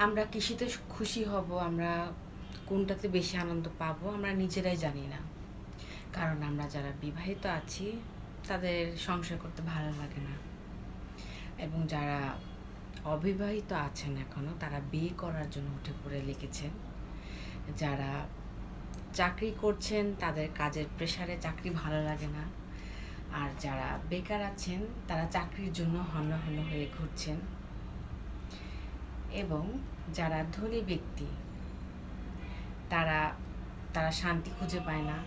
আমরা কৃষিতে খুশি হব, আমরা কোনটাতে বেশি আনন্দ পাবো আমরা নিজেরাই জানি না। কারণ আমরা যারা বিবাহিত আছি, তাদের সংসার করতে ভালো লাগে না। এবং যারা অবিবাহিত আছেন এখনও তারা বিয়ে করার জন্য উঠে পড়ে লিখেছেন। যারা চাকরি করছেন, তাদের কাজের প্রেশারে চাকরি ভালো লাগে না। আর যারা বেকার আছেন, তারা চাকরির জন্য হন্য হন্য হয়ে ঘুরছেন। এবং যারা ধনী ব্যক্তি, তারা তারা শান্তি খুঁজে পায় না।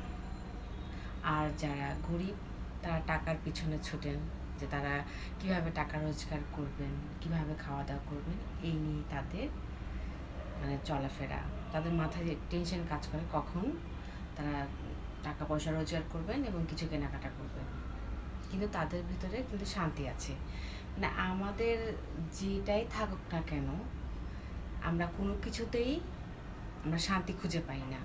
আর যারা গরিব, তারা টাকার পিছনে ছুটেন যে তারা কীভাবে টাকা রোজগার করবেন, কীভাবে খাওয়া দাওয়া করবেন, এই নিয়ে তাদের মানে চলাফেরা। তাদের মাথায় টেনশন কাজ করে কখন তারা টাকা পয়সা রোজগার করবেন এবং কিছু কেনাকাটা করবেন। কিন্তু তাদের ভিতরে কিন্তু শান্তি আছে। মানে আমাদের যেটাই থাকুক না কেন, আমরা কোনো কিছুতেই আমরা শান্তি খুঁজে পাই না।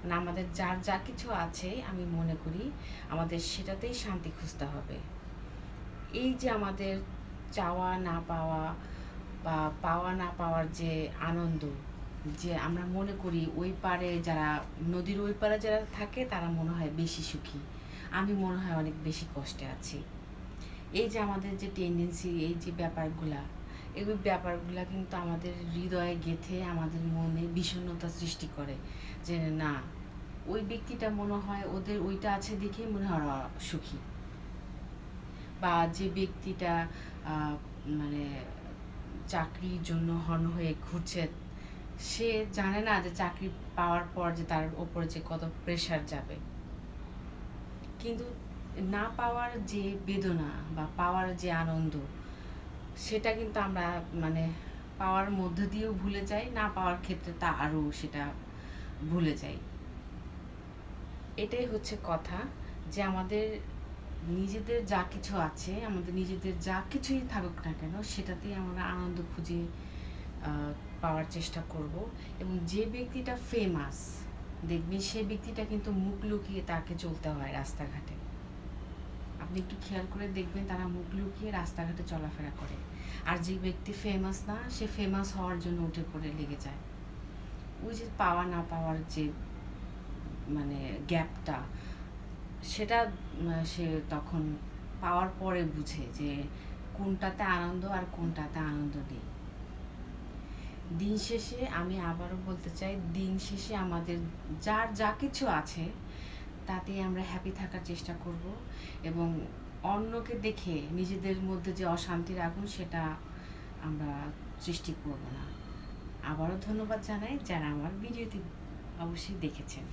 মানে আমাদের যার যা কিছু আছে আমি মনে করি আমাদের সেটাতেই শান্তি খুঁজতে হবে। এই যে আমাদের চাওয়া না পাওয়া বা পাওয়া না পাওয়ার যে আনন্দ, যে আমরা মনে করি ওই পারে যারা, নদীর ওই পারে যারা থাকে তারা মনে হয় বেশি সুখী। আমি মনে হয় অনেক বেশি কষ্টে আছি। এই যে আমাদের যে টেন্ডেন্সি এই যে ব্যাপারগুলা, এই ব্যাপারগুলা কিন্তু আমাদের হৃদয়ে গেথে আমাদের মনে বিষণ্ণতা সৃষ্টি করে যে না, ওই ব্যক্তিটা মনে হয় ওদের ওইটা আছে দেখে মনে হয় সুখী। বা যে ব্যক্তিটা মানে চাকরির জন্য হন হয়ে ঘুরছে, সে জানে না যে চাকরি পাওয়ার পর যে তার ওপরে যে কত প্রেশার যাবে। কিন্তু না পাওয়ার যে বেদনা বা পাওয়ার যে আনন্দ, সেটা কিন্তু আমরা মানে পাওয়ার মধ্য দিয়েও ভুলে যাই, না পাওয়ার ক্ষেত্রে তা আরও সেটা ভুলে যাই। এটাই হচ্ছে কথা যে আমাদের নিজেদের যা কিছু আছে, আমাদের নিজেদের যা কিছুই থাকুক না কেন, সেটাতেই আমরা আনন্দ খুঁজে পাওয়ার চেষ্টা করব এবং যে ব্যক্তিটা ফেমাস দেখবেন সে ব্যক্তিটা কিন্তু মুখ লুকিয়ে তাকে চলতে হয় রাস্তাঘাটে। আপনি একটু খেয়াল করে দেখবেন তারা মুখ লুকিয়ে রাস্তাঘাটে চলাফেরা করে। আর যে ব্যক্তি ফেমাস না, সে ফেমাস হওয়ার জন্য উঠে পড়ে লেগে যায়। ওই যে পাওয়া না পাওয়ার যে মানে গ্যাপটা, সেটা সে তখন পাওয়ার পরে বুঝে যে কোনটাতে আনন্দ আর কোনটাতে আনন্দ নেই। দিন শেষে আমি আবারও বলতে চাই, দিন শেষে আমাদের যার যা কিছু আছে, তাতে আমরা হ্যাপি থাকার চেষ্টা করব এবং অন্যকে দেখে, নিজেদের মধ্যে যে অশান্তির আগুন সেটা আমরা সৃষ্টি করব না। আবারও ধন্যবাদ জানাই যারা আমার ভিডিওটি অবশ্যই দেখেছেন।